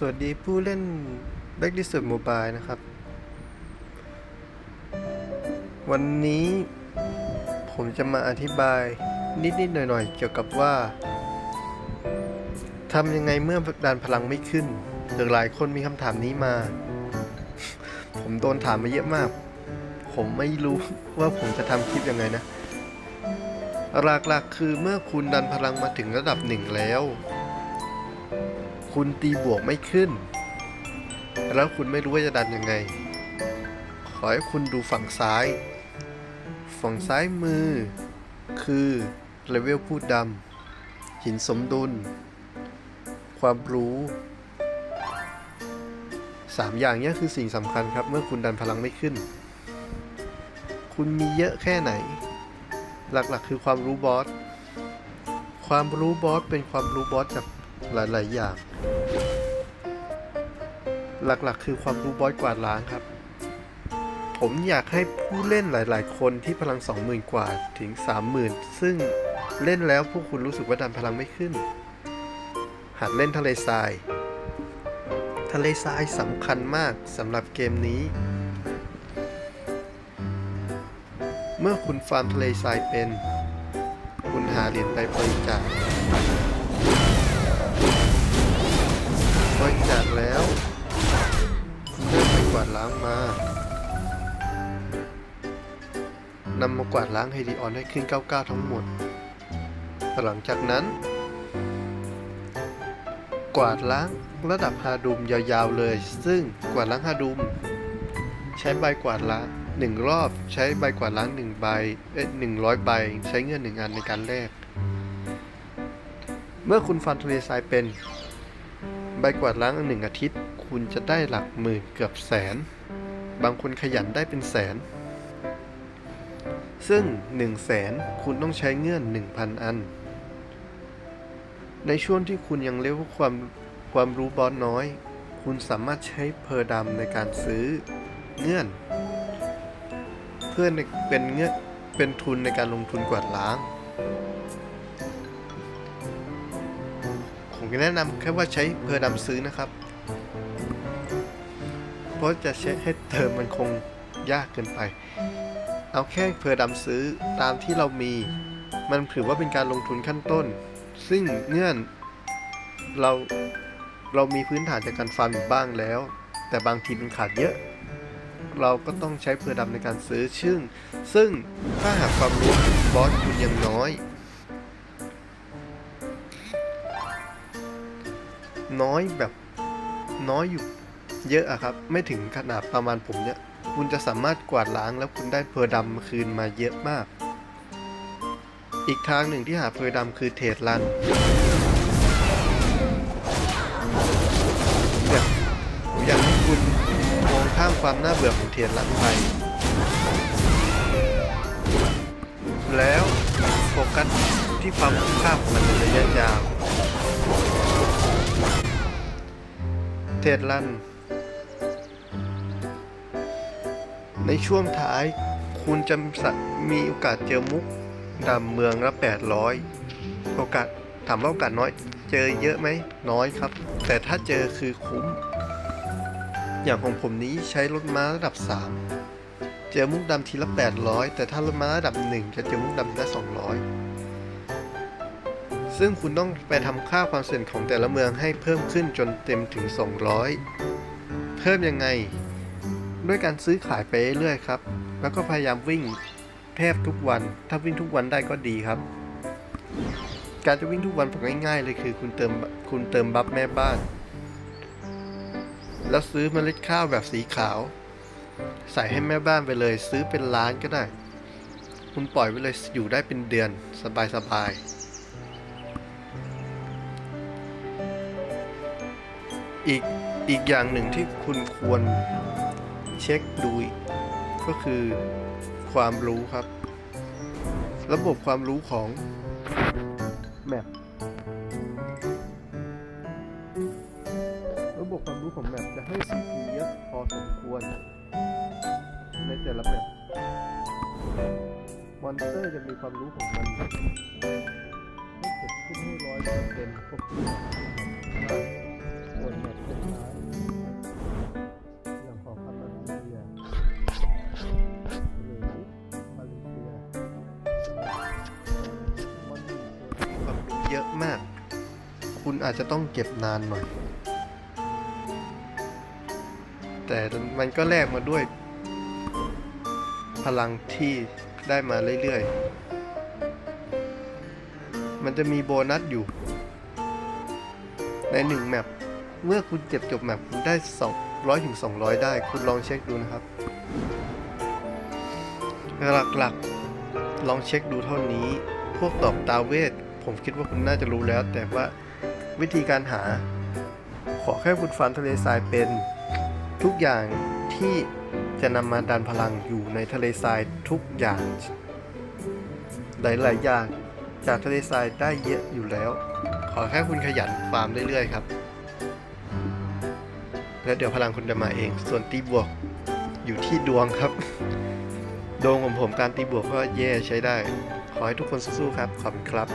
สวัสดีผู้เล่น Back d i s t r Mobile นะครับ วันนี้ผมจะมาอธิบายนิด ๆ หน่อย ๆ เกี่ยวกับว่าทำยังไงเมื่อดันพลังไม่ขึ้นหลายคนมีคำถามนี้มา ผมโดนถามมาเยอะมาก ผมไม่รู้ว่าผมจะทำคลิปยังไงนะหลัก ๆ คือเมื่อคุณดันพลังมาถึงระดับหนึ่งแล้ว คุณตีบวกไม่ขึ้น แล้วคุณไม่รู้ว่าจะดันยังไง ขอให้คุณดูฝั่งซ้าย ฝั่งซ้ายมือ คือเลเวลพูดดำหินสมดุล ความรู้สามอย่างนี้คือสิ่งสำคัญครับ เมื่อคุณดันพลังไม่ขึ้น คุณมีเยอะแค่ไหน หลักๆ คือความรู้บอส ความรู้บอสเป็นความรู้บอสจาก หลาย ๆ อย่าง หลัก ๆ คือความรู้บอสกวาดล้างครับ ผมอยากให้ผู้เล่นหลาย ๆ คนที่พลัง 20,000 กว่าถึง 30,000 ซึ่งเล่นแล้วพวกคุณรู้สึกว่าดันพลังไม่ขึ้น หัดเล่นทะเลทราย ทะเลทรายสำคัญมากสำหรับเกมนี้ เมื่อคุณฟาร์มทะเลทรายเป็น คุณหาเหรียญไปบริจาค แล้วเริ่มไปกวาดล้างมานำมากวาดล้างไฮดีออนให้ขึ้น 99 ทั้งหมด หลังจากนั้น กวาดล้างระดับฮาดูมยาวๆเลย ซึ่งกวาดล้างฮาดูมใช้ใบกวาดล้างหนึ่งรอบใช้ใบกวาดล้างหนึ่งใบเอ้ยหนึ่งร้อยใบ ใช้เงื่อนหนึ่งอันในการแลกเมื่อคุณฟันทะเลทรายเป็น ใบกวาดล้างหนึ่งอาทิตย์ คุณจะได้หลักหมื่นเกือบแสน บางคนขยันได้เป็นแสน ซึ่ง 1 0 0 0 0แสนคุณต้องใช้เงื่อน 1,000 อัน ในช่วงที่คุณยังเรียกว่าความความรู้บอสน้อย คุณสามารถใช้เพอร์ดำในการซื้อเงื่อน เพื่อเป็นเงื่อนเป็นทุนในการลงทุนกวาดล้าง ผมก็แนะนำแค่ว่าใช้เพอร์ดำซื้อนะครับ เพราะจะใช้ให้เติมมันคงยากเกินไป เอาแค่เพอร์ดำซื้อตามที่เรามี มันถือว่าเป็นการลงทุนขั้นต้น ซึ่งเงื่อนเราเรามีพื้นฐานจากการฟาร์มอยู่บ้างแล้ว แต่บางทีมันขาดเยอะ เราก็ต้องใช้เพอร์ดำในการซื้อ ซึ่ง ซึ่งถ้าหากความรู้บอสคุณยังน้อย น้อยแบบน้อยอยู่เยอะอะครับ ไม่ถึงขนาดประมาณผมเนี่ย คุณจะสามารถกวาดล้างแล้วคุณได้เพอร์ดำคืนมาเยอะมาก อีกทางหนึ่งที่หาเพอร์ดำคือเทรดรันอยากผมอยากให้คุณมองข้ามความน่าเบื่อของเทรดรันไป แล้วโฟกัสที่ความคุ้มค่าของมันในระยะยาว เทรดรันในช่วงท้ายคุณจะมีโอกาสเจอมุกดำเมืองละ 800 โอกาสถามว่าโอกาสน้อย เจอเยอะไหมน้อยครับ แต่ถ้าเจอคือคุ้ม อย่างของผมนี้ใช้รถม้าระดับ 3 เจอมุกดำทีละ 800 แต่ถ้ารถม้าระดับ 1 จะเจอมุกดำทีละ 200 ซึ่งคุณต้องไปทำค่าความเสี่ยงของแต่ละเมืองให้เพิ่มขึ้นจนเต็มถึง 200 เพิ่มยังไง ด้วยการซื้อขายไปเรื่อยครับ แล้วก็พยายามวิ่งแทบทุกวัน ถ้าวิ่งทุกวันได้ก็ดีครับ การจะวิ่งทุกวันผมง่ายๆเลยคือคุณเติมคุณเติมบัฟแม่บ้าน แล้วซื้อเมล็ดข้าวแบบสีขาว ใส่ให้แม่บ้านไปเลย ซื้อเป็นล้านก็ได้ คุณปล่อยไว้เลยอยู่ได้เป็นเดือนสบายๆ อีกอีกอย่างหนึ่งที่คุณควรเช็คดูก็คือความรู้ครับ ระบบความรู้ของแมประบบความรู้ของแมปจะให้ CP เยอะพอสมควร ในแต่ละแมปมอนสเตอร์จะมีความรู้ของมันให้เก็บขึ้นให้ร้อยเปอร์เซ็นต์ครบถ้วน คุณอาจจะต้องเก็บนานหน่อย แต่มันก็แลกมาด้วย พลังที่ได้มาเรื่อยๆ มันจะมีโบนัสอยู่ ในหนึ่งแมปเมื่อคุณเก็บจบแมปคุณได้ 200ถึง200 ได้ คุณลองเช็คดูนะครับ หลักๆ ลองเช็คดูเท่านี้ พวกตอบตาเวทผมคิดว่าคุณน่าจะรู้แล้วแต่ว่า วิธีการหา ขอแค่คุณฟันทะเลทรายเป็นทุกอย่างที่จะนำมาดันพลังอยู่ในทะเลทรายทุกอย่างหลายๆอย่างจากทะเลทรายได้เยอะอยู่แล้ว ขอแค่คุณขยันฟาร์มเรื่อยๆครับ แล้วเดี๋ยวพลังคุณจะมาเอง ส่วนตีบวกอยู่ที่ดวงครับ ดวงของผมการตีบวกก็แย่ใช้ได้ ขอให้ทุกคนสู้ๆครับ ขอบคุณครับ